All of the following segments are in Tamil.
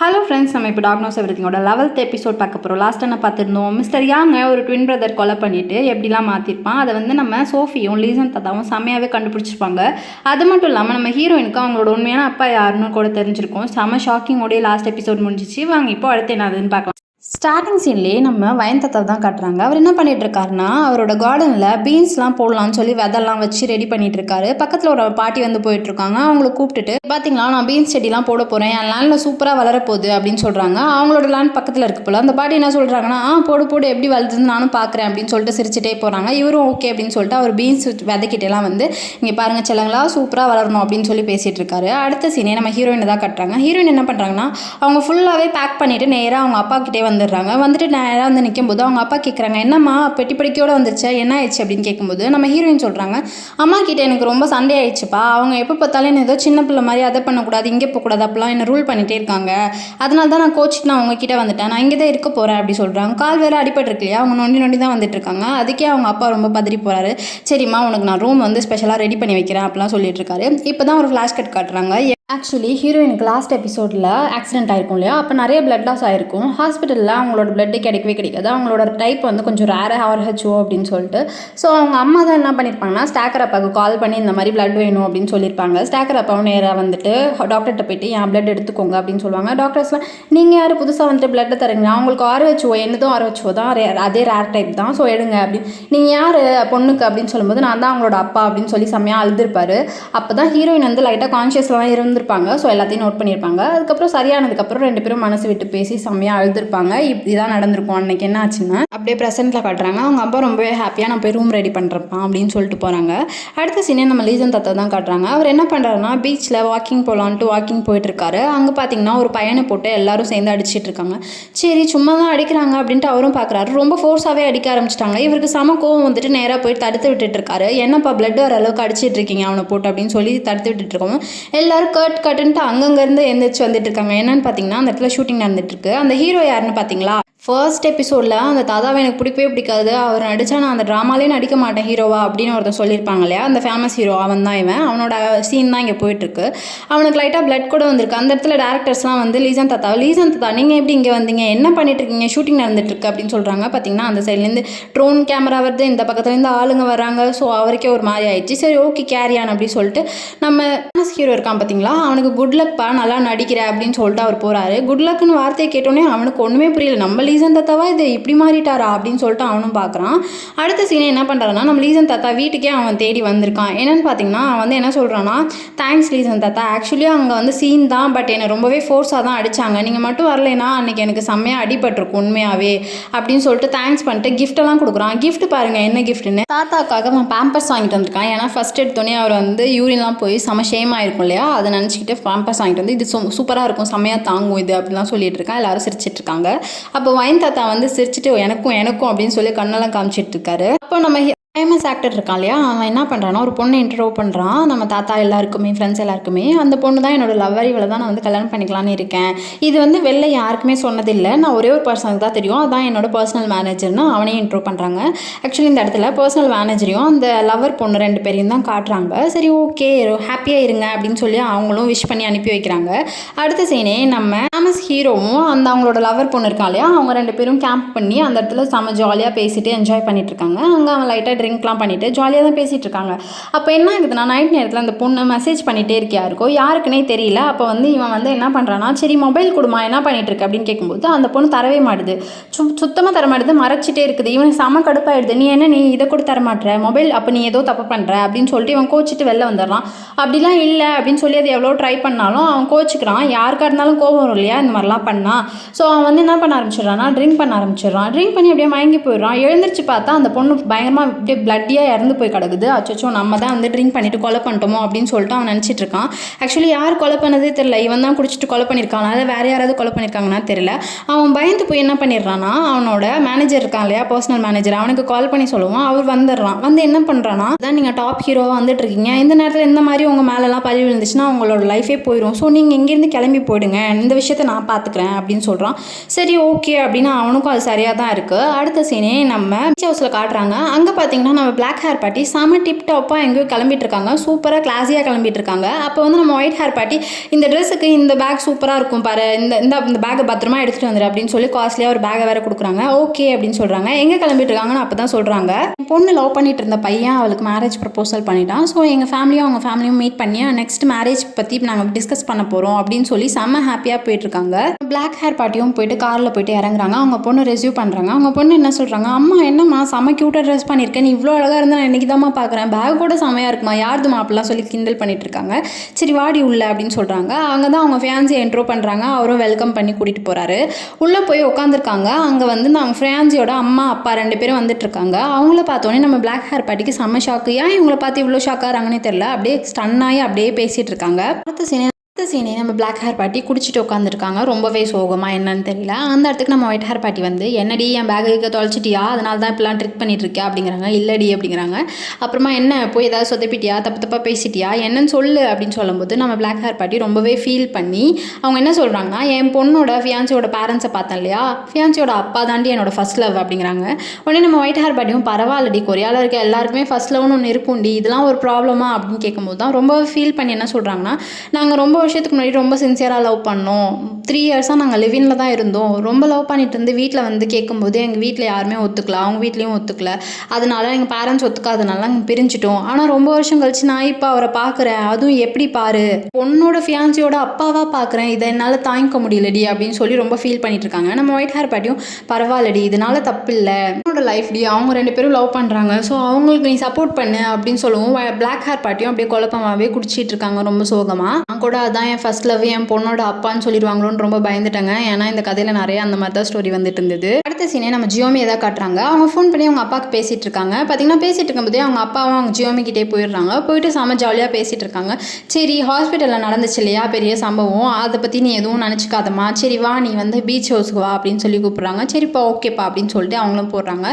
ஹலோ ஃப்ரெண்ட்ஸ் நம்ம இப்போ டாக்னோஸ் எவ்ரிதிங்கோட லெவல்த் எபிசோட் பார்க்க போகிறோம் லாஸ்ட் என்ன பார்த்துருந்தோம். மிஸ்டர் யாங்க ஒரு ட்வின் பிரதர் கொலை பண்ணிட்டு எப்படிலாம் மாற்றிருப்பான் அதை வந்து நம்ம சோஃபியும் லீசன் தாத்தாவும் செம்மையாகவே கண்டுபிடிச்சிருப்பாங்க. அது மட்டும் இல்லாமல் நம்ம ஹீரோயினுக்கு அவங்களோட உண்மையான அப்பா யாருன்னு கூட தெரிஞ்சிருக்கும். செம்ம ஷாக்கிங்கோடய லாஸ்ட் எபிசோட் முடிஞ்சிச்சு. வாங்க இப்போ அடுத்து என்னதுன்னு பார்க்கலாம். ஸ்டார்டிங் சீன்லேயே நம்ம வயந்தத்தை தான் காட்டுறாங்க. அவர் என்ன பண்ணிட்டு இருக்காருன்னா அவரோட கார்டனில் பீன்ஸ்லாம் போடலாம்னு சொல்லி விதெல்லாம் வச்சு ரெடி பண்ணிட்டு இருக்காரு பக்கத்தில் ஒரு பாட்டி வந்து போயிட்டு இருக்காங்க அவங்கள கூப்பிட்டுட்டு பார்த்தீங்களா நான் பீன்ஸ் செடிலாம் போட போகிறேன் என் லேண்டில் சூப்பராக வளரப்போகுது அப்படின்னு சொல்கிறாங்க அவங்களோட லேண்ட் பக்கத்தில் இருக்கு போல. அந்த பாட்டி என்ன சொல்கிறாங்கன்னா ஆ போடு போடு. எப்படி வளருதுன்னு நானும் பார்க்குறேன் அப்படின்னு சொல்லிட்டு சிரிச்சிட்டே போகிறாங்க இவரும் ஓகே அப்படின்னு சொல்லிட்டு அவர் பீன்ஸ் விதைக்கிட்டேலாம் வந்து இங்கே பாருங்கள் செல்லங்களா சூப்பராக வளரணும் அப்படின்னு சொல்லி பேசிகிட்டு இருக்காரு அடுத்த சீனே நம்ம ஹீரோயினை தான் கட்டுறாங்க. ஹீரோயின் என்ன பண்ணுறாங்கன்னா அவங்க ஃபுல்லாகவே பேக் பண்ணிவிட்டு நேராக அவங்க அப்பா கிட்டே வந்துடுறாங்க வந்துட்டு நேராக வந்து நிற்கும்போது அவங்க அப்பா கேட்குறாங்க என்னம்மா பெட்டி படிக்கையோடு வந்துருச்சு? என்ன ஆயிடுச்சு? அப்படின்னு கேட்கும்போது நம்ம ஹீரோயின் சொல்கிறாங்க அம்மா கிட்டே எனக்கு ரொம்ப சண்டே ஆயிடுச்சுப்பா அவங்க எப்போ பார்த்தாலும் என்ன ஏதோ சின்ன பிள்ளை மாதிரி அதை பண்ணக்கூடாது இங்கே போகக்கூடாது அப்படிலாம் என்ன ரூல் பண்ணிகிட்டே இருக்காங்க. அதனால தான் நான் கோச்சிட்டு நான் உங்ககிட்ட வந்துட்டேன். நான் இங்கே தான் இருக்க போகிறேன் அப்படி சொல்கிறாங்க கால் வேறு அடிபட்டுருக்கு இல்லையா? அவங்க நொண்டி நொண்டி தான் வந்துட்டு இருக்காங்க. அதுக்கே அவங்க அப்பா ரொம்ப பதறி போகிறாரு சரிம்மா உனக்கு நான் ரூம் வந்து ஸ்பெஷலாக ரெடி பண்ணி வைக்கிறேன் அப்படிலாம் சொல்லிட்டு இருக்காரு. இப்போ தான் ஒரு ஃப்ளாஷ் கட் காட்டுறாங்க. ஆக்சுவலி ஹீரோயினுக்கு லாஸ்ட் எபிசோடில் ஆக்சிடென்ட் ஆயிருக்கும் இல்லையா? அப்போ நிறைய பிளட் லாஸ் ஆயிருக்கும். ஹாஸ்பிட்டலில் அவங்களோட பிளட்டு கிடைக்கவே கிடைக்காது. அவங்களோட டைப் வந்து கொஞ்சம் ரேர் ஆர்ஹெச்ஓ அப்படின்னு சொல்லிட்டு. ஸோ அவங்க அம்மா தான் என்ன பண்ணியிருப்பாங்கன்னா ஸ்டாக்கர் அப்பாவுக்கு கால் பண்ணி இந்த மாதிரி பிளட் வேணும் அப்படின்னு சொல்லியிருப்பாங்க ஸ்டாக்கர் அப்பாவும் நேராக வந்துட்டு டாக்டர்கிட்ட போயிட்டு என் பிளட் எடுத்துக்கோங்க அப்படின்னு சொல்லுவாங்க. டாக்டர்ஸ்லாம் நீங்கள் யார்? புதுசாக வந்துட்டு பிளட்டை தரீங்களா அவங்களுக்கு ஆர்ஹெச்ஓ என்னதும் ஆர்ஹெச்ஓ தான் ரேர் அதே ரேர் டைப் தான். ஸோ எடுங்க அப்படின்னு நீங்கள் யார்? பொண்ணுக்கு அப்படின்னு சொல்லும்போது நான் தான் அவங்களோட அப்பா அப்படின்னு சொல்லி செம்மையாக அழுதுருப்பாரு. அப்போ தான் ஹீரோயின் வந்து லைட்டாக கான்ஷியஸ்லாம் இருந்திருப்பாங்க ஸோ எல்லாத்தையும் நோட் பண்ணியிருப்பாங்க. அதுக்கப்புறம் சரியானதுக்கப்புறம் ரெண்டு பேரும் மனசு விட்டு பேசி செம்மையாக அழுதுருப்பாங்க. இப்படி நடந்திருக்கும். அன்னைக்கு என்ன ஆச்சுன்னா அப்படியே ப்ரெசென்ட்டில் காட்டுறாங்க. அவங்க அப்பா ரொம்பவே ஹாப்பியாக நான் போய் ரூம் ரெடி பண்ணுறப்பான் அப்படின்னு சொல்லிட்டு போகிறாங்க அடுத்த சீனே நம்ம லீசன் தத்தை தான் காட்டுறாங்க. அவர் என்ன பண்ணுறாருன்னா பீச்சில் வாக்கிங் போகலான்ட்டு வாக்கிங் போயிட்டுருக்காரு. அங்கே பார்த்தீங்கன்னா ஒரு பையனை போட்டு எல்லாரும் சேர்ந்து அடிச்சிட்டு இருக்காங்க சரி சும்மா தான் அடிக்கிறாங்க அப்படின்ட்டு அவரும் பார்க்குறாரு ரொம்ப ஃபோர்ஸாகவே அடிக்க ஆரம்பிச்சிட்டாங்க. இவருக்கு சம கோவம் வந்துட்டு நேராக போய் தடுத்து விட்டுட்டு இருக்காரு என்னப்பா பிளட் வர அளவுக்கு அடிச்சிட்டு இருக்கீங்க அவனை போட்டு அப்படின்னு சொல்லி தடுத்து விட்டுட்டு இருக்கோம் எல்லாரும் கட் கட்டுன்ட்டு அங்கங்கேருந்து எழுந்திரிச்சு வந்துட்டு இருக்காங்க. என்னன்னு பார்த்தீங்கன்னா அந்த இடத்துல ஷூட்டிங் நடந்துட்டு இருக்கு. அந்த ஹீரோ யாருன்னு பார்த்தீங்களா ஃபர்ஸ்ட் எபிசோடில் அந்த தாதாவை எனக்கு பிடிக்கவே பிடிக்காது. அவர் நடித்தா நான் அந்த ட்ராமாலே நடிக்க மாட்டேன் ஹீரோவா அப்படின்னு ஒருத்தன் சொல்லியிருப்பாங்க இல்லையா? அந்த ஃபேமஸ் ஹீரோ அவன் தான் இவன். அவனோட சீன் தான் இங்கே போயிட்டுருக்கு. அவனுக்கு லைட்டாக பிளட் கூட வந்திருக்கு. அந்த இடத்துல டேரக்டர்ஸ்லாம் வந்து லீசன் தாத்தா லீசன் தாத்தா நீங்கள் எப்படி இங்கே வந்தீங்க? என்ன பண்ணிட்டு இருக்கீங்க? ஷூட்டிங் நடந்துட்டுருக்கு அப்படின்னு சொல்கிறாங்க பார்த்தீங்கன்னா அந்த சைட்லேருந்து ட்ரோன் கேமரா வருது. இந்த பக்கத்துலேருந்து ஆளுங்க வராங்க ஸோ அவருக்கே ஒரு மாதிரி ஆயிடுச்சு. சரி ஓகே கேரியான் அப்படின்னு சொல்லிட்டு நம்ம ஃபேமஸ் ஹீரோ இருக்கான் பார்த்தீங்களா அவனுக்கு குட் லக்ப்பா நல்லா நடிக்கிற அப்படின்னு சொல்லிட்டு அவர் போகிறாரு குட் லக்னு வார்த்தையை கேட்டோன்னே அவனுக்கு ஒன்றுமே புரியல. நம்மளே லீசன் தத்தாவா இது இப்படி மாறிட்டாரா அப்படின்னு சொல்லிட்டு அவனும் பார்க்குறான். அடுத்த சீனை என்ன பண்ணுறான்னா நம்ம லீசன் தாத்தா வீட்டுக்கே அவன் தேடி வந்திருக்கான். என்னன்னு பார்த்தீங்கன்னா அவன் வந்து என்ன சொல்கிறான்னா தேங்க்ஸ் லீசன் தாத்தா. ஆக்சுவலி அங்கே வந்து சீன் தான் பட் என்னை ரொம்பவே ஃபோர்ஸாக தான் அடித்தாங்க நீங்கள் மட்டும் வரலைன்னா அன்னைக்கு எனக்கு செம்மையாக அடிபட்டிருக்கும் உண்மையாகவே அப்படின்னு சொல்லிட்டு தேங்க்ஸ் பண்ணிட்டு கிஃப்டெல்லாம் கொடுக்குறான். கிஃப்ட் பாருங்கள் என்ன கிஃப்ட்டுன்னு தாத்தாக்காக அவன் பேம்பர்ஸ் வாங்கிட்டு வந்திருக்கான். ஏன்னா ஃபஸ்ட் எடுத்தோடனே அவர் வந்து யூரின்லாம் போய் செம ஷேம் இருக்கும் இல்லையா? அதை நினச்சிக்கிட்டு பேம்பர்ஸ் வாங்கிட்டு வந்து இது சூப்பராக இருக்கும். செம்மையாக தாங்கும் இது அப்படிலாம் சொல்லிட்டு இருக்கான். எல்லாரும் சிரிச்சிட்டு இருக்காங்க. அப்போ வயன் தாத்தா வந்து சிரிச்சுட்டு எனக்கும் எனக்கும் அப்படின்னு சொல்லி கண்ணெல்லாம் காமிச்சிட்டு இருக்காரு. அப்போ நம்ம ஃபேமஸ் ஆக்டர் இருக்கான் இல்லையா? அவன் என்ன பண்ணுறான்னா ஒரு பொண்ணை இன்ட்ரோ பண்ணுறான் நம்ம தாத்தா எல்லாருக்குமே ஃப்ரெண்ட்ஸ் எல்லாருக்குமே. அந்த பொண்ணு தான் என்னோட லவ்வர் இவளை தான் நான் வந்து கல்யாணம் பண்ணிக்கலாம்னு இருக்கேன். இது வந்து வெளில யாருக்குமே சொன்னதில்லை. நான் ஒரே ஒரு பர்சனுக்கு தான் தெரியும். அதான் என்னோட பர்சனல் மேனேஜர்னு அவனையும் இன்ட்ரோ பண்ணுறாங்க ஆக்சுவலி இந்த இடத்துல பர்சனல் மேனேஜரையும் அந்த லவர் பொண்ணு ரெண்டு பேரையும் தான் காட்டுறாங்க. சரி ஓகே ஹாப்பியாக இருங்க அப்படின்னு சொல்லி அவங்களும் விஷ் பண்ணி அனுப்பி வைக்கிறாங்க. அடுத்த சீனே நம்ம ஃபேமஸ் ஹீரோவும் அந்த அவங்களோட லவர் பொண்ணு இருக்கான் இல்லையா? அவங்க ரெண்டு பேரும் கேம்ப் பண்ணி அந்த இடத்துல செம்ம ஜாலியாக பேசிட்டு என்ஜாய் பண்ணிட்டு இருக்காங்க. அங்கே அவன் லைட்டாக ட்ரிங்க்லாம் பண்ணிவிட்டு ஜாலியாக தான் பேசிகிட்டு இருக்காங்க அப்போ என்ன ஆகுதுன்னா நைட் நேரத்தில் அந்த பொண்ணு மெசேஜ் பண்ணிகிட்டே இருக்கு யாருக்கோ யாருக்குன்னே தெரியல. அப்போ வந்து இவன் வந்து என்ன பண்ணுறான்னா சரி மொபைல் கொடுமா என்ன பண்ணிட்டு அப்படின்னு கேட்கும்போது அந்த பொண்ணு தரவே மாட்டுது. சு சுத்தமாக தர மாட்டுது மறைச்சிட்டே இருக்குது. இவனுக்கு செம கடுப்பாயிடுது. நீ என்ன நீ இதை கூட தர மொபைல் அப்போ நீ ஏதோ தப்பு பண்ணுற அப்படின்னு சொல்லிட்டு இவன் கோச்சிட்டு வெளில வந்துடுறான். அப்படிலாம் இல்லை அப்படின்னு சொல்லி அது எவ்வளோ ட்ரை பண்ணாலும் அவன் கோச்சிக்கிறான். யாருக்கா இருந்தாலும் கோபம் வரும் இல்லையா? இந்த மாதிரிலாம் பண்ணா. ஸோ அவன் வந்து என்ன பண்ண ஆரம்பிச்சிடுறான்னா ட்ரிங்க் பண்ண ஆரம்பிச்சிடுறான். ட்ரிங்க் பண்ணி அப்படியே மயங்கி போயிடுறான். எழுந்திரிச்சு பார்த்தா அந்த பொண்ணு பயங்கரமாக அப்படியே பிளட்டியாக இறந்து போய் கிடக்குது. அச்சோ நம்ம தான் வந்து ட்ரிங்க் பண்ணிட்டு கொலை பண்ணிட்டோமோ அப்படின்னு சொல்லிட்டு அவன் நினச்சிட்டு இருக்கான். ஆக்சுவலி யார் கொலை பண்ணதே தெரில இவன் தான் குடிச்சிட்டு கொலை பண்ணியிருக்கான். அதாவது வேறு யாராவது கொலை பண்ணியிருக்காங்கன்னா தெரியல. அவன் பயந்து போய் என்ன பண்ணிடுறான்னா அவனோட மேனேஜர் இருக்கான் இல்லையா பர்சனல் மேனேஜர் அவனுக்கு கால் பண்ணி சொல்லுவான். அவர் வந்துடுறான். வந்து என்ன பண்ணுறான்னா அதான் நீங்கள் டாப் ஹீரோவாக வந்துட்டு இருக்கீங்க. இந்த நேரத்தில் இந்த மாதிரி உங்கள் மேலெல்லாம் பழி விழுந்துச்சுன்னா உங்களோட லைஃபே போயிடும் ஸோ நீங்கள் இங்கேருந்து கிளம்பி போயிடுங்க. இந்த விஷயத்தை நான் பார்த்துக்கிறேன் அப்படின்னு சொல்கிறான் சரி ஓகே அப்படின்னு அவனுக்கும் அது சரியாக தான் இருக்குது அடுத்த சீனே நம்ம பீச் ஹவுஸில் காட்டுறாங்க. அங்கே பார்த்தீங்கன்னா பார்த்தீங்கன்னா நம்ம பிளாக் ஹேர் பாட்டி செம டிப் டாப்பாக எங்கேயோ கிளம்பிட்டு இருக்காங்க சூப்பராக கிளாஸியாக கிளம்பிட்டு இருக்காங்க அப்போ வந்து நம்ம ஒயிட் ஹேர் பாட்டி இந்த ட்ரெஸ்ஸுக்கு இந்த பேக் சூப்பராக இருக்கும் பாரு இந்த இந்த இந்த பேக்கை பத்திரமா எடுத்துகிட்டு வந்துரு அப்படின்னு சொல்லி காஸ்ட்லியாக ஒரு பேக்கை வேறு கொடுக்குறாங்க. ஓகே அப்படின்னு சொல்கிறாங்க எங்கே கிளம்பிட்டு இருக்காங்கன்னு அப்போ தான் சொல்கிறாங்க பொண்ணு லவ் பண்ணிட்டு இருந்த பையன் அவளுக்கு மேரேஜ் ப்ரப்போசல் பண்ணிட்டான். ஸோ எங்கள் ஃபேமிலியும் அவங்க ஃபேமிலியும் மீட் பண்ணி நெக்ஸ்ட் மேரேஜ் பற்றி நாங்கள் டிஸ்கஸ் பண்ண போகிறோம் அப்படின்னு சொல்லி செம்ம ஹாப்பியாக போயிட்டுருக்காங்க. பிளாக் ஹேர் பார்ட்டியும் போயிட்டு காரில் போயிட்டு இறங்குறாங்க. அவங்க பொண்ணு ரெசியூ பண்ணுறாங்க அவங்க பொண்ணு என்ன சொல்கிறாங்க அம்மா என்னம்மா செம்ம க்யூட்டாக ட்ரெஸ் பண்ணியிருக்கேன் நீ இவ்வளோ அழகாக இருந்தால் நான் இன்றைக்கி தான்மா பார்க்குறேன்? பேக் கூட செமையாக இருக்குமா? யாருதுமா அப்படிலாம் சொல்லி கிண்டல் பண்ணிகிட்டு இருக்காங்க சரி வாடி உள்ள அப்படின்னு சொல்கிறாங்க அங்கே தான் அவங்க ஃபேன்ஸி என்ட்ரோ பண்ணுறாங்க அவரும் வெல்கம் பண்ணி கூட்டிகிட்டு போகிறாரு உள்ளே போய் உட்காந்துருக்காங்க அங்கே வந்து நம்ம ஃப்ரான்சியோட அம்மா அப்பா ரெண்டு பேரும் வந்துட்டு இருக்காங்க அவங்கள பார்த்தோன்னே நம்ம பிளாக் ஹேர் பாட்டிக்கு செம்ம ஷாக்கு ஏன் இவங்கள பார்த்து இவ்வளோ ஷாக்காகிறாங்கன்னே தெரில அப்படியே ஸ்டன் ஆகி அப்படியே பேசிகிட்டு இருக்காங்க அடுத்த சீனே அடுத்த சீனே நம்ம பிளாக் ஹேர் பாட்டி குடிச்சிட்டு உட்காந்துருக்காங்க ரொம்பவே சோகமாக என்னன்னு தெரியல. அந்த இடத்துக்கு நம்ம ஒயிட் ஹேர் பாட்டி வந்து என்னடி என் பேக் இருக்க தொலைச்சிட்டியா? அதனால தான் இப்பெல்லாம் ட்ரிக் பண்ணிட்டு இருக்கியா அப்படிங்கிறாங்க. இல்லடி அப்படிங்கிறாங்க. அப்புறமா என்ன போய் ஏதாவது சொதப்பிட்டியா? தப்பு தப்பாக பேசிட்டியா? என்னன்னு சொல்லு அப்படின்னு சொல்லும்போது நம்ம பிளாக் ஹேர் பாட்டி ரொம்பவே ஃபீல் பண்ணி அவங்க என்ன சொல்கிறாங்கன்னா என் பொண்ணோட ஃபியான்சியோட பேரண்ட்ஸை பார்த்தேன் இல்லையா? ஃபியான்சியோட அப்பா தாண்டி என்னோட ஃபஸ்ட் லவ் அப்படிங்கிறாங்க. உடனே நம்ம ஒயிட் ஹேர் பாட்டியும் பரவாயில்லடி கொரியாவில் இருக்க எல்லாருக்குமே ஃபர்ஸ்ட் லவ்னு ஒன்று இருக்கும்டி. இதெல்லாம் ஒரு ப்ராப்ளமா அப்படின்னு கேட்கும்போது தான் ரொம்ப ஃபீல் பண்ணி என்ன சொல்கிறாங்கன்னா நாங்கள் ரொம்ப வருஷத்துக்கு முன்னாடி ரொம்ப சின்சியராக லவ் பண்ணோம். த்ரீ இயர்ஸாக நாங்கள் லிவினில் தான் இருந்தோம். ரொம்ப லவ் பண்ணிட்டு இருந்து வீட்டில் வந்து கேட்கும்போது எங்கள் வீட்டில் யாருமே ஒத்துக்கல. அவங்க வீட்லேயும் ஒத்துக்கல. அதனால எங்கள் பேரண்ட்ஸ் ஒத்துக்காதனால நாங்கள் பிரிஞ்சிட்டோம். ஆனால் ரொம்ப வருஷம் கழிச்சு நான் இப்போ அவரை பார்க்குறேன். அதுவும் எப்படி பாரு? பொண்ணோட ஃபியான்சியோட அப்பாவாக பார்க்குறேன். இதை என்னால் தாங்கிக்க முடியலடி அப்படின்னு சொல்லி ரொம்ப ஃபீல் பண்ணிட்டு இருக்காங்க. நம்ம ஒயிட் ஹேர் பாட்டியும் பரவாயில்லடி. இதனால தப்பு இல்லை. என்னோட லைஃப் டி அவங்க ரெண்டு பேரும் லவ் பண்ணுறாங்க ஸோ அவங்களுக்கு நீ சப்போர்ட் பண்ணு அப்படின்னு சொல்லவும் பிளாக் ஹேர் பாட்டியும் அப்படியே குழப்பமாகவே குடிச்சிட்டு இருக்காங்க ரொம்ப சோகமாக நான் கூட அதான் என் ஃபர்ஸ்ட் லவ் என் பொண்ணோட அப்பான்னு சொல்லிடுவாங்களோன்னு ரொம்ப பயந்துட்டாங்க. ஏன்னா இந்த கதையில் நிறைய அந்த மாதிரி தான் ஸ்டோரி வந்துட்டு இருந்தது. அடுத்த சீனே நம்ம ஜியோமி எதாவது காட்டுறாங்க. அவங்க ஃபோன் பண்ணி அவங்க அப்பாவுக்கு பேசிட்டு இருக்காங்க. பார்த்தீங்கன்னா பேசிட்டு இருக்கும்போதே அவங்க அப்பாவும் அவங்க ஜியோமி கிட்டே போயிடுறாங்க. போயிட்டு செம ஜாலியாக பேசிட்டு இருக்காங்க. சரி ஹாஸ்பிட்டலில் நடந்துச்சு இல்லையா பெரிய சம்பவம்? அதை பற்றி நீ எதுவும் நினச்சிக்காதம்மா. சரி வா நீ வந்து பீச் ஹவுஸ்க்கு வா அப்படின்னு சொல்லி கூப்பிட்றாங்க. சரிப்பா ஓகேப்பா அப்படின்னு சொல்லிட்டு அவங்களும் போடுறாங்க.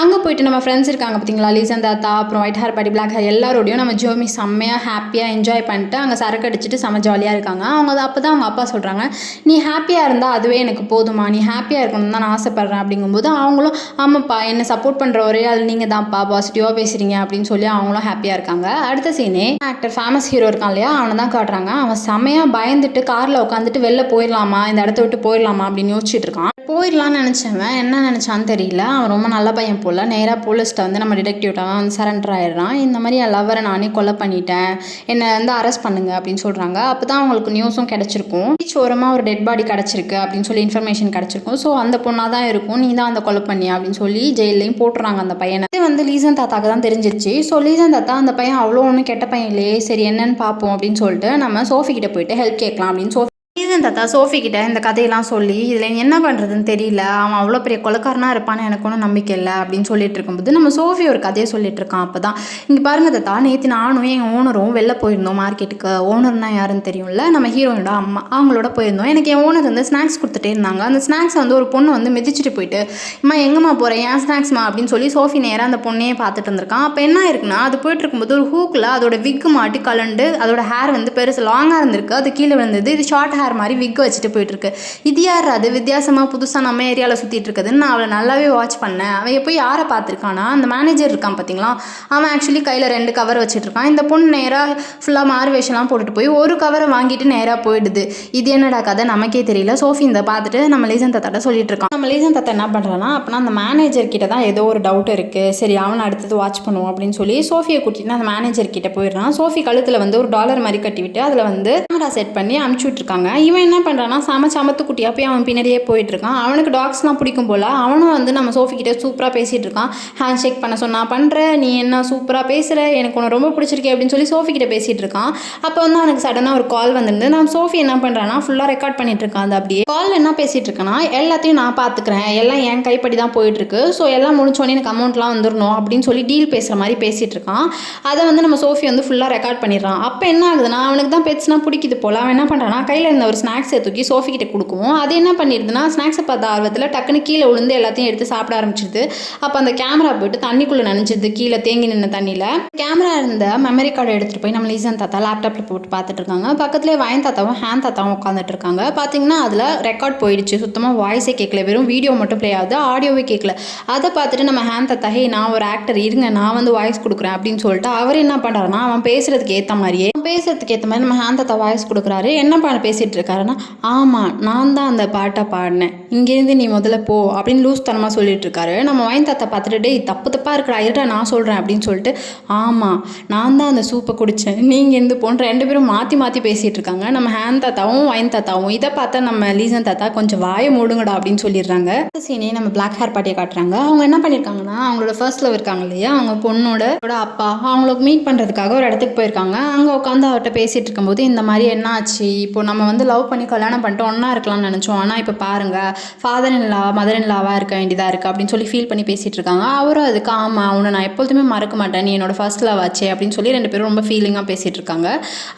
அங்கே போயிட்டு நம்ம ஃப்ரெண்ட்ஸ் இருக்காங்க பார்த்தீங்களா லீசன் தாத்தா அப்புறம் ஒயிட் ஹேர் பாட்டி பிளாக் ஹேர் எல்லாரோடையும் நம்ம ஜியோமி செம்மையாக ஹாப்பியாக என்ஜாய் பண்ணிட்டு அங்கே சரக்கு அடிச்சுட்டு செம்ம ஜாலியாக இருக்காங்க. அவங்க அப்போ தான் அவங்க அப்பா சொல்கிறாங்க நீ ஹாப்பியாக இருந்தால் அதுவே எனக்கு போதுமா நீ ஹாப்பியாக இருக்கணும் தான் நான் ஆசைப்பட்றேன். அப்படிங்கும்போது அவங்களும் ஆமாப்பா என்னை சப்போர்ட் பண்ணுற ஒரே ஆள் நீங்கள் தான்ப்பா பாசிட்டிவாக பேசுகிறீங்க அப்படின்னு சொல்லி அவங்களும் ஹாப்பியாக இருக்காங்க. அடுத்த சீனே ஆக்டர் ஃபேமஸ் ஹீரோ இருக்கான் இல்லையா? அவனை தான் காட்டுறாங்க. அவன் செமையாக பயந்துட்டு காரில் உட்காந்துட்டு வெளில போயிடலாமா? இந்த இடத்த விட்டு போயிடலாமா? அப்படின்னு யோசிச்சுட்டு இருக்கான். போயிடலாம்னு நினச்சவன் என்ன நினச்சான்னு தெரியல. அவன் ரொம்ப நல்ல பையன் போல். நேராக போலீஸ்கிட்ட வந்து நம்ம டிடெக்டிவ்ட்ட வந்து சரண்டர் ஆயிடுறான். இந்த மாதிரி என் லவரை நானே கொலை பண்ணிட்டேன். என்னை வந்து அரெஸ்ட் பண்ணுங்க அப்படின்னு சொல்கிறாங்க அப்போ தான் அவங்களுக்கு நியூஸும் கிடச்சிருக்கும். பீச் ஓரமாக ஒரு டெட் பாடி கிடச்சிருக்கு அப்படின்னு சொல்லி இன்ஃபர்மேஷன் கிடச்சிருக்கும். ஸோ அந்த பொண்ணாக தான் இருக்கும். நீ தான் அந்த கொலை பண்ணியா அப்படின்னு சொல்லி ஜெயிலையும் போட்டுறாங்க அந்த பையனை. இது வந்து லீசன் தாத்தாக்கு தான் தெரிஞ்சிருச்சு. ஸோ லீசன் தாத்தா அந்த பையன் அவ்வளோ ஒன்றும் கெட்ட பையன் இல்லையே. சரி என்னன்னு பார்ப்போம் அப்படின்னு சொல்லிட்டு நம்ம சோஃபி கிட்ட போயிட்டு ஹெல்ப் கேட்கலாம் அப்படின்னு சோஃபி லீசன் தாத்தா சோஃபி கிட்ட இந்த கதையெல்லாம் சொல்லி இதில் என்ன பண்ணுறதுன்னு தெரியல அவன் அவ்வளோ பெரிய கொலக்காரனாக இருப்பான்னு எனக்கு ஒன்றும் நம்பிக்கை இல்லை அப்படின்னு சொல்லிட்டு இருக்கும்போது நம்ம சோஃபி ஒரு கதையை சொல்லிட்டு இருக்கான் அப்போ தான் இங்கே பாருங்க தாத்தா நேற்று நானும் எங்கள் ஓனரும் வெளில போயிருந்தோம் மார்க்கெட்டுக்கு. ஓனர்னா யாருன்னு தெரியும்ல? நம்ம ஹீரோயினோட அம்மா அவங்களோட போயிருந்தோம். எனக்கு என் ஓனர் வந்து ஸ்நாக்ஸ் கொடுத்துட்டே இருந்தாங்க. அந்த ஸ்நாக்ஸ் வந்து ஒரு பொண்ணு வந்து மிதிச்சிட்டு போயிட்டு அம்மா எங்கம்மா போகிறேன் ஏன் ஸ்நாக்ஸ்மா? அப்படின்னு சொல்லி சோஃபி நேராக அந்த பொண்ணையே பார்த்துட்டு இருந்திருக்கான். அப்போ என்ன இருக்குன்னா அது போயிட்டு இருக்கும்போது ஒரு ஹூக்கில் அதோட விக்கு மாட்டி கலண்டு அதோட ஹேர் வந்து பெருசு லாங்காக இருந்திருக்கு. அது கீழே விழுந்தது. இது ஷார்ட் ஹேர் மாதிரி விக் வச்சுட்டு போயிட்டுருக்கு. இது யார் அது வித்தியாசமாக புதுசாக நம்ம ஏரியாவில் சுற்றிட்டு இருக்குதுன்னு நான் அவளை நல்லாவே வாட்ச் பண்ணேன். அவன் போய் யாரை பார்த்துருக்கானா அந்த மேனேஜர் இருக்கான் பார்த்தீங்களா அவன் ஆக்சுவலி கையில் ரெண்டு கவர் வச்சுட்டு இருக்கான் இந்த பொண்ணு நேராக ஃபுல்லாக மாறு வேஷம்லாம் போட்டுட்டு போய் ஒரு கவரை வாங்கிட்டு நேராக போயிடுது. இது என்னடா கதை? நமக்கே தெரியல. சோஃபி இந்த பார்த்துட்டு நம்ம லீசன் தாத்தாட்ட சொல்லிட்டு இருக்கான். நம்ம லீசன் தாத்தா என்ன பண்ணுறான்னா அப்படின்னா அந்த மேனேஜர் கிட்ட தான் ஏதோ ஒரு டவுட் இருக்குது சரி அவனை அடுத்தது வாட்ச் பண்ணுவோம் அப்படின்னு சொல்லி சோஃபியை கூட்டிட்டு அந்த மேனேஜர் கிட்ட போயிடுறான். சோஃபி கழுத்தில் வந்து ஒரு டாலர் மாதிரி கட்டிவிட்டு அதில் வந்து கேமரா செட் பண்ணி அமுச்சு விட்ருக்காங்க இவன் என்ன பண்ணுறான்னா சம சமத்து குட்டியாக போய் அவன் பின்னாடியே போயிட்டு இருக்கான் அவனுக்கு டாக்ஸ்லாம் பிடிக்கும் போல் அவனும் வந்து நம்ம சோஃபிக்கிட்ட சூப்பராக பேசிகிட்டு இருக்கான். ஹேண்ட் ஷேக் பண்ண சொன்னா பண்ணுற நீ என்ன சூப்பராக பேசுகிற எனக்கு உன்னை ரொம்ப பிடிச்சிருக்கே அப்படின்னு சொல்லி சோஃபிக்கிட்ட பேசிகிட்டு இருக்கான். அப்போ வந்து அவனுக்கு சடனாக ஒரு கால் வந்திருந்து நான் சோஃபி என்ன பண்ணுறான்னா ஃபுல்லாக ரெக்கார்ட் பண்ணிட்டு இருக்கான். அது அப்படியே கால் என்ன பேசிகிட்டு இருக்கேன்னா எல்லாத்தையும் நான் பார்த்துக்கிறேன் எல்லாம் என் கைப்படி தான் போயிட்டுருக்கு. ஸோ எல்லாம் முடிச்சோடனே எனக்கு அமௌண்ட்லாம் வந்துடணும் அப்படின்னு சொல்லி டீல் பேசுகிற மாதிரி பேசிகிட்டு இருக்கான். அதை வந்து நம்ம சோஃபி வந்து ஃபுல்லாக ரெக்கார்ட் பண்ணிடுறான். அப்போ என்ன ஆகுதுன்னா அவனுக்கு தான் பெட்ஸ்னால் பிடிக்குது போல். அவன் என்ன பண்ணுறான்னா கையில் அந்த ஒரு ஸ்நாக்ஸை தூக்கி சோஃபி கொடுக்குவோம். அது என்ன பண்ணிடுதுன்னா ஸ்நாக்ஸை பார்த்த ஆர்வத்தில் டக்குன்னு கீழே விழுந்து எல்லாத்தையும் எடுத்து சாப்பிட ஆரம்பிச்சிடுது அப்போ அந்த கேமரா போயிட்டு தண்ணிக்குள்ளே நினைச்சிது கீழே தேங்கி நின்ன தண்ணியில். கேமரா இருந்த மெமரி கார்டை எடுத்துகிட்டு போய் நம்ம லீசன் தாத்தா லேப்டாப்பில் போட்டு பார்த்துட்டு இருக்காங்க. பக்கத்துலேயே வயன் தாத்தாவும் ஹேண்ட் தாத்தாவும் உட்காந்துட்டு இருக்காங்க. பார்த்தீங்கன்னா அதில் ரெக்கார்ட் போயிடுச்சு. சுத்தமாக வாய்ஸே கேட்கல. வெறும் வீடியோ மட்டும் ப்ளே ஆகுது. ஆடியோவே கேட்கல. அதை பார்த்துட்டு நம்ம ஹேண்ட் தாத்தா ஹே நான் ஒரு ஆக்டர் இருங்க நான் வந்து வாய்ஸ் கொடுக்குறேன் அப்படின்னு சொல்லிட்டு அவர் என்ன பண்ணுறாருன்னா அவன் பேசுறதுக்கு ஏற்ற மாதிரியே அவன் பேசுறதுக்கு ஏற்ற மாதிரி நம்ம ஹேண்ட் தாத்தா வாய்ஸ் கொடுக்குறாரு. என்ன பண்ண பேசிட்டு இருக்காருன்னா ஆமாம் நான் தான் அந்த பாட்டை பாடினேன். இங்கேருந்து நீ முதல்ல போ அப்படின்னு லூஸ் தனமாக சொல்லிட்டு இருக்காரு. நம்ம வயன் தாத்தா பார்த்துட்டு டேய் தப்பு தப்பாக இருக்கிற இருடா நான் சொல்கிறேன் அப்படின்னு சொல்லிட்டு ஆமாம் நான் தான் அந்த சூப்பை குடித்தேன் நீங்கள் இருந்து போன்ற ரெண்டு பேரும் மாற்றி மாற்றி பேசிகிட்டு இருக்காங்க. நம்ம ஹேண்ட் தாத்தாவும் வயன் தாத்தாவும். இதை பார்த்தா நம்ம லீசன் தாத்தா கொஞ்சம் வாயை மூடுங்கடா அப்படின்னு சொல்லிடுறாங்க. இந்த சீனே நம்ம பிளாக் ஹேர் பாட்டியை காட்டுறாங்க. அவங்க என்ன பண்ணியிருக்காங்கன்னா அவங்களோட ஃபர்ஸ்ட் லவ் இருக்காங்க இல்லையா? அவங்க பொண்ணோட அப்பா அவங்களுக்கு மீட் பண்ணுறதுக்காக ஒரு இடத்துக்கு போயிருக்காங்க. அங்கே உட்காந்து அவர்கிட்ட பேசிகிட்டு இருக்கும்போது இந்த மாதிரி என்ன ஆச்சு இப்போ நம்ம வந்து லவ் பண்ணி கல்யாணம் பண்ணிட்டு ஒன்றா இருக்கலாம்னு நினச்சோம். ஆனால் இப்போ பாருங்க father in law mother in லாவாக இருக்க வேண்டியதாக இருக்குது அப்படின்னு சொல்லி ஃபீல் பண்ணி பேசிகிட்டு இருக்காங்க. அவரும் அதுக்கு ஆமாம் அவனை நான் எப்பொழுதுமே மறக்க மாட்டேன். நீ என்னோட ஃபர்ஸ்ட் லவ் ஆச்சே அப்படின்னு சொல்லி ரெண்டு பேரும் ரொம்ப ஃபீலிங்காக பேசிகிட்டு இருக்காங்க.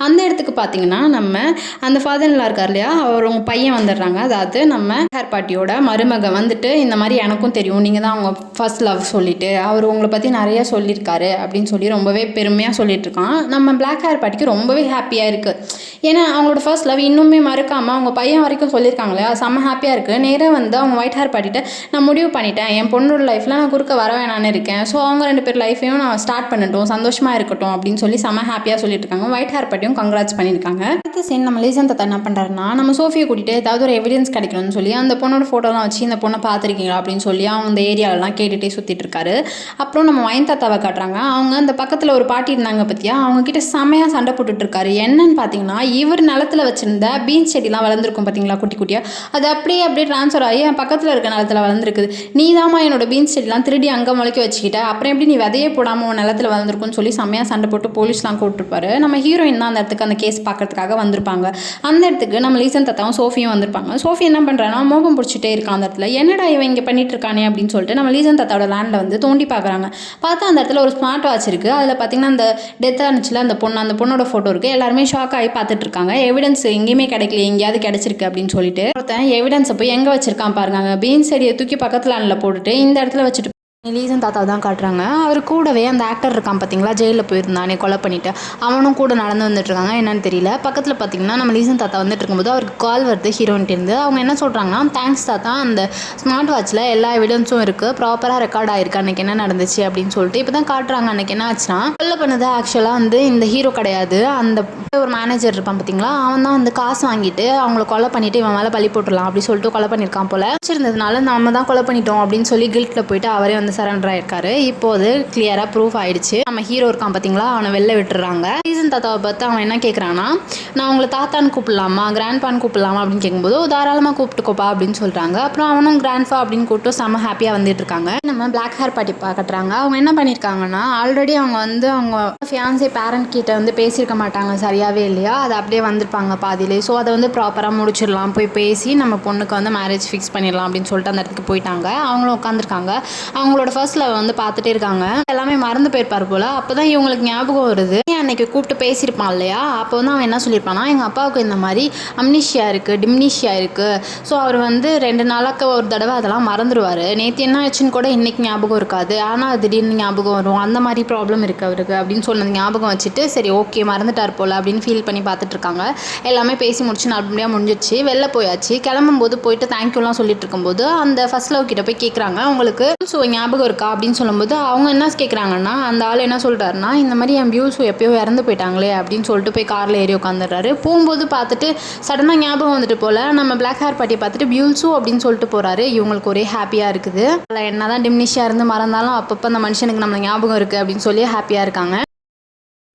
அந்த இடத்துக்கு பார்த்தீங்கன்னா நம்ம அந்த ஃபாதர் இன் லா இருக்கார் இல்லையா அவர் உங்கள் பையன் வந்துடுறாங்க. அதாவது நம்ம ஹேர் பார்ட்டியோட மருமக வந்துட்டு இந்த மாதிரி எனக்கும் தெரியும். நீங்கள் தான் அவங்க ஃபர்ஸ்ட் லவ் சொல்லிட்டு அவர் உங்களை பற்றி நிறைய சொல்லியிருக்காரு அப்படின்னு சொல்லி ரொம்பவே பெருமையாக சொல்லிட்டு இருக்கான். நம்ம பிளாக் ஹேர் பார்ட்டிக்கு ரொம்பவே ஹாப்பியாக இருக்குது ஏன்னா அவங்களோட ஃபர்ஸ்ட் லவ் இன்னும் மறக்காமல் அவங்க பையன் வரைக்கும் சொல்லியிருக்காங்களே செம்ம ஹாப்பியாக இருக்குது நேராக வந்து அவங்க ஒயிட் ஹேர் பாட்டிட்டு நான் முடிவு பண்ணிட்டேன். என் பொண்ணோட லைஃப்பில் நான் குறுக்க வர வேணான்னு இருக்கேன். ஸோ அவங்க ரெண்டு பேர் லைஃப்பையும் நான் ஸ்டார்ட் பண்ணட்டும். சந்தோஷமாக இருக்கட்டும். அப்படின்னு சொல்லி செம்ம ஹாப்பியாக சொல்லிட்டு இருக்காங்க ஒயிட் ஹேர் பாட்டியும் கங்க்ராட்ஸ் பண்ணியிருக்காங்க. அடுத்த சீன் நம்ம லீசன் தத்தா என்ன பண்ணுறாருன்னா நம்ம சோஃபியை கூட்டிகிட்டு ஏதாவது ஒரு எவிடன்ஸ் கிடைக்கணும்னு சொல்லி அந்த பொண்ணோட ஃபோட்டோலாம் வச்சு இந்த பொண்ணை பார்த்துருக்கீங்களா? அப்படின்னு சொல்லி அவங்க இந்த ஏரியாலலாம் கேட்டுகிட்டே சுற்றிட்டு இருக்காரு. அப்புறம் நம்ம வயன் தாத்தாவை காட்டுறாங்க. அவங்க அந்த பக்கத்தில் ஒரு பாட்டி இருந்தாங்க பற்றியா அவங்க கிட்ட செமையாக சண்டை போட்டுட்ருக்காரு என்னன்னு பார்த்தீங்கன்னா இவர் நிலத்துல வச்சுருந்த பீன்ஸ் செடிலாம் வளர்ந்துருக்கும் பார்த்தீங்களா? குட்டி குட்டியாக அது அப்படியே அப்படியே ட்ரான்ஸ்ஃபர் ஆகி என் பக்கத்தில் இருக்க நிலத்தில் வளர்ந்துருக்குது. நீ தாம்மா என்னோட பீன்ஸ் செடிலாம் திருடி அங்கே முளைக்க வச்சுக்கிட்ட. அப்புறம் எப்படி நீ விதையே போடாமல் உன் நிலத்துல வளர்ந்துருக்குன்னு சொல்லி செம்மையாக சண்டை போட்டு போலீஸ்லாம் கூப்பிட்டுருப்பாரு. நம்ம ஹீரோயின் தான் அந்த இடத்துக்கு அந்த கேஸ் பார்க்கறதுக்காக வந்திருப்பாங்க. அந்த இடத்துக்கு நம்ம லீசன் தத்தாவும் சோஃபியும் வந்திருப்பாங்க. சோஃபி என்ன பண்ணுறான்னா மோகம் பிடிச்சிட்டே இருக்கான் அந்த இடத்துல. என்னடா இவன் இங்கே பண்ணிட்டு இருக்கானே? அப்படின்னு சொல்லிட்டு நம்ம லீசன் தத்தாவோட லேண்டில் வந்து தோண்டி பார்க்குறாங்க. பார்த்தா அந்த இடத்துல ஒரு ஸ்மார்ட் வாட்ச் இருக்குது அதில் பார்த்தீங்கன்னா அந்த டெத்தாக இருந்துச்சுல அந்த பொண்ணு அந்த பொண்ணோட ஃபோட்டோ இருக்குது எல்லாருமே ஷாக் ஆகி பார்த்துட்டு இருக்காங்க. எவிடன்ஸ் எங்கேயுமே கிடைக்கல எங்கேயாவது கிடைச்சிருக்கு அப்படின்னு சொல்லிட்டு. ஒருத்தன் எவிடன்ஸை போய் எங்கே வச்சிருக்கான் பாருங்க. பீன் செடியை தூக்கி பக்கத்தில் அண்ணில் போட்டுட்டு இந்த இடத்துல வச்சுட்டு லீசன் தாத்தா தான் காட்டுறாங்க. அவர் கூடவே அந்த ஆக்டர் இருக்கான் பார்த்தீங்களா ஜெயிலில் போயிருந்தானே. கொலை பண்ணிவிட்டு அவனும் கூட நடந்து வந்துட்டு இருக்காங்க என்னன்னு தெரியல. பக்கத்தில் பார்த்தீங்கன்னா நம்ம லீசன் தாத்தா வந்துட்டு இருக்கும்போது அவருக்கு கால் வருது ஹீரோயின்ட்டு அவங்க என்ன சொல்கிறாங்கன்னா தேங்க்ஸ் தாத்தா. அந்த ஸ்மார்ட் வாட்சில் எல்லா எவிடன்ஸும் இருக்குது ப்ராப்பராக ரெக்கார்ட் ஆயிருக்கு. அன்னைக்கு என்ன நடந்துச்சு? அப்படின்னு சொல்லிட்டு இப்போ தான் காட்டுறாங்க. அன்றைக்கி என்ன ஆச்சுன்னா கொலை பண்ணது ஆக்சுவலாக வந்து இந்த ஹீரோ கிடையாது. அந்த ஒரு மேனேஜர் இருப்பான் பார்த்தீங்களா அவன் தான் வந்து காசு வாங்கிட்டு அவங்கள கொலை பண்ணிட்டு இவன் மேலே பழி போட்டுடலாம். அப்படின்னு சொல்லிட்டு கொலை பண்ணியிருக்கான் போல. வச்சிருந்ததுனால நம்ம தான் கொலை பண்ணிட்டோம் அப்படின்னு சொல்லி கில்ட்டில் போயிட்டு அவரே வந்து சரண்டர் ஆயிருக்காரு. இப்போது கிளியராக ப்ரூஃப் ஆயிடுச்சு. நம்ம ஹீரோ இருக்கான் பார்த்தீங்களா அவனை வெளில விட்டுறாங்க. சீசன் தாத்தாவை பார்த்து அவன் என்ன கேட்குறான்னா நான் உங்களை தாத்தான்னு கூப்பிடலாமா? கிராண்ட்பான்னு கூப்பிடலாமா? அப்படின்னு கேட்கும்போது "ஓ, தாராளமாக கூப்பிட்டுக்கோப்பா அப்படின்னு சொல்கிறாங்க அப்புறம் அவனும் கிராண்ட்ஃபா அப்படின்னு கூப்பிட்டு செம்ம ஹாப்பியாக வந்துட்டு இருக்காங்க. நம்ம பிளாக் ஹேர் பாட்டி கட்டுறாங்க அவங்க என்ன பண்ணியிருக்காங்கன்னா ஆல்ரெடி அவங்க வந்து அவங்க ஃபியான்சே பேரண்ட் கிட்ட வந்து பேசியிருக்க மாட்டாங்க சரியாகவே இல்லையா? அது அப்படியே வந்திருப்பாங்க பாதியிலே. ஸோ அதை வந்து ப்ராப்பராக முடிச்சிடலாம். போய் பேசி நம்ம பொண்ணுக்கு வந்து மேரேஜ் ஃபிக்ஸ் பண்ணிடலாம் அப்படின்னு சொல்லிட்டு அந்த இடத்துக்கு போயிட்டாங்க. அவங்களும் உட்காந்துருக்காங்க அவங்களோட ஃபர்ஸ்ட் லவ் வந்து பார்த்துட்டே இருக்காங்க. எல்லாமே மறந்து போயிருப்பார் போல. அப்போ தான் இவங்களுக்கு ஞாபகம் வருது. ஏன் அன்னைக்கு கூப்பிட்டு பேசியிருப்பான் இல்லையா? அப்போ வந்து அவன் என்ன சொல்லியிருப்பானா எங்கள் அப்பாவுக்கு இந்த மாதிரி அம்னிஷியா இருக்குது டிம்னிஷியா இருக்குது ஸோ அவர் வந்து ரெண்டு நாளாக்க ஒரு தடவை அதெல்லாம் மறந்துடுவார் நேற்று என்ன ஆச்சுன்னு கூட இன்றைக்கி ஞாபகம் இருக்காது. ஆனால் திடீர்னு ஞாபகம் வரும். அந்த மாதிரி ப்ராப்ளம் இருக்குது அவருக்கு அப்படின்னு சொன்னது ஞாபகம் வச்சுட்டு சரி ஓகே மறந்துட்டார் போல் அப்படின்னு ஃபீல் பண்ணி பார்த்துட்டு இருக்காங்க. எல்லாமே பேசி முடிச்சு நல்லபடியாக முடிஞ்சிச்சு வெளில போயாச்சு. கிளம்பும்போது போயிட்டு தேங்க்யூலாம் சொல்லிட்டு இருக்கும்போது அந்த ஃபர்ஸ்ட் லவ் கிட்ட போய் கேட்குறாங்க உங்களுக்கு ஸோ ஞாபகம் ஞாபகம் இருக்கா அப்படின்னு சொல்லும்போது அவங்க என்ன கேட்குறாங்கன்னா அந்த ஆள் என்ன சொல்கிறாருன்னா இந்த மாதிரி என் வியூஸ் எப்பயோ இறந்து போயிட்டாங்களே அப்படின்னு சொல்லிட்டு போய் காரில் ஏறி உட்காந்துடுறாரு போகும்போது பார்த்துட்டு சடனாக ஞாபகம் வந்துட்டு போல் நம்ம பிளாக் ஹேர் பாட்டியை பார்த்துட்டு பியூல்ஸு அப்படின்னு சொல்லிட்டு போகிறாரு இவங்களுக்கு ஒரே ஹாப்பியாக இருக்குது. அதில் என்ன தான் டிம்னிஷாக இருந்து மறந்தாலும் அப்பப்போ அந்த மனுஷனுக்கு நம்ம ஞாபகம் இருக்குது அப்படின்னு சொல்லி ஹாப்பியாக இருக்காங்க.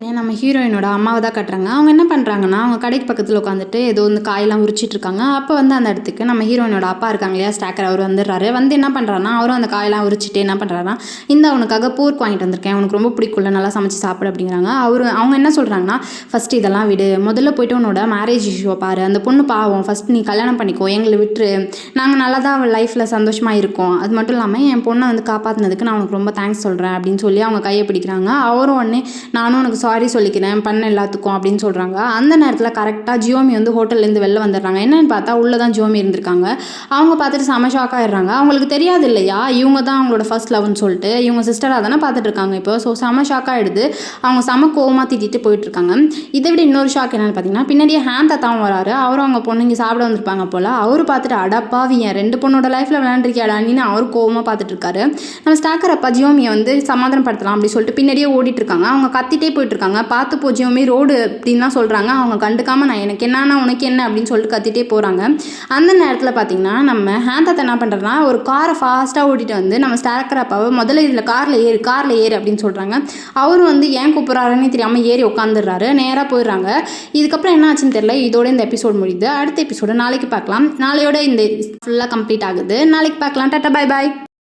நம்ம ஹீரோயினோட அம்மாவை தான் கட்டுறாங்க. அவங்க என்ன பண்ணுறாங்கன்னா அவங்க கடைக்கு பக்கத்தில் உட்காந்துட்டு ஏதோ வந்து காயெல்லாம் உரிச்சிட்டு இருக்காங்க. அப்போ வந்து அந்த இடத்துக்கு நம்ம ஹீரோயினோட அப்பா இருக்காங்க இல்லையா ஸ்டாக்கர் அவர் வந்துடுறாரு. வந்து என்ன பண்ணுறாருனா அவரும் அந்த காயெல்லாம் உரிச்சிட்டு என்ன பண்ணுறாருனா இந்த அவனுக்காக பூர்க் வாங்கிட்டு வந்திருக்கேன். அவனுக்கு ரொம்ப பிடிக்கும்ல நல்லா சமைச்சு சாப்பிடு அப்படிங்கிறாங்க. அவர் அவங்க என்ன சொல்கிறாங்கன்னா ஃபஸ்ட் இதெல்லாம் விடு. முதல்ல போயிட்டு உன்னோட மேரேஜ் இஷ்யூவை பாரு. அந்த பொண்ணு பாவம். ஃபஸ்ட் நீ கல்யாணம் பண்ணிக்கோ. எங்களை விட்டுரு. நாங்கள் நல்லா தான் அவள் லைஃப்பில் சந்தோஷமாக இருக்கோம். அது மட்டும் இல்லாமல் என் பொண்ணை வந்து காப்பாற்றினதுக்கு நான் உனக்கு ரொம்ப தேங்க்ஸ் சொல்கிறேன் அப்படின்னு சொல்லி அவங்க கையை பிடிக்கிறாங்க. அவரும் உடனே நானும் உனக்கு சாரி சொல்லிக்கிறேன் பண்ண எல்லாத்துக்கும் அப்படின்னு சொல்கிறாங்க அந்த நேரத்தில் கரெக்டாக ஜியோமி வந்து ஹோட்டல்லேருந்து வெளில வந்துடுறாங்க. என்னென்னு பார்த்தா உள்ளே தான் ஜியோமி இருந்திருக்காங்க. அவங்க பார்த்துட்டு செம ஷாக் ஆயிடுறாங்க. அவங்களுக்கு தெரியாது இல்லையா? இவங்க தான் அவங்களோட ஃபர்ஸ்ட் லவ்னு சொல்லிட்டு இவங்க சிஸ்டராக தானே பார்த்துட்டு இருக்காங்க இப்போ. ஸோ செம ஷாக் ஆகிடுது அவங்க செம கோவமாக திட்டிட்டு போயிட்டுருக்காங்க இதை விட இன்னொரு ஷாக் என்னென்னு பார்த்தீங்கன்னா பின்னாடியே ஹேண்ட் தாத்தாவும் வராரு. அவரும் அவங்க பொண்ணுங்க சாப்பிட வந்திருப்பாங்க போல். அவர் பார்த்துட்டு அடப்பாவி என் ரெண்டு பொண்ணோட லைஃப்பில் விளையாண்டுருக்கியாடான்னு அவர் கோவமாக பார்த்துட்டு இருக்காரு. நம்ம ஸ்டாக்கர் அப்பா ஜியோமியை வந்து சமாதானப்படுத்தலாம் அப்படின்னு சொல்லிட்டு பின்னாடியே ஓடிட்டு இருக்காங்க. அவங்க கத்திட்டே போயிட்டு இருக்காங்க. பார்த்து போ ரோடு அப்படின்லாம் சொல்கிறாங்க அவங்க கண்டுக்காமல் நான் எனக்கு என்னன்னா உனக்கு என்ன அப்படின்னு சொல்லிட்டு கத்திட்டே போகிறாங்க அந்த நேரத்தில் பார்த்தீங்கன்னா நம்ம ஹேந்தாத்த என்ன பண்ணுறதுனா ஒரு காரை ஃபாஸ்ட்டாக ஓட்டிட்டு வந்து நம்ம ஸ்டாக்கிறப்பாவை முதல்ல இதில் காரில் ஏறு காரில் ஏறு அப்படின்னு சொல்கிறாங்க அவரும் வந்து ஏன் கூப்பிட்றாருன்னு தெரியாமல் ஏறி உட்காந்துடுறாரு நேராக போயிடுறாங்க. இதுக்கப்புறம் என்ன ஆச்சுன்னு தெரியல. இதோட இந்த எபிசோட் முடியுது. அடுத்த எபிசோட நாளைக்கு பார்க்கலாம். நாளையோட இந்த ஃபுல்லாக கம்ப்ளீட் ஆகுது. நாளைக்கு பார்க்கலாம். டாட்டா பாய் பாய்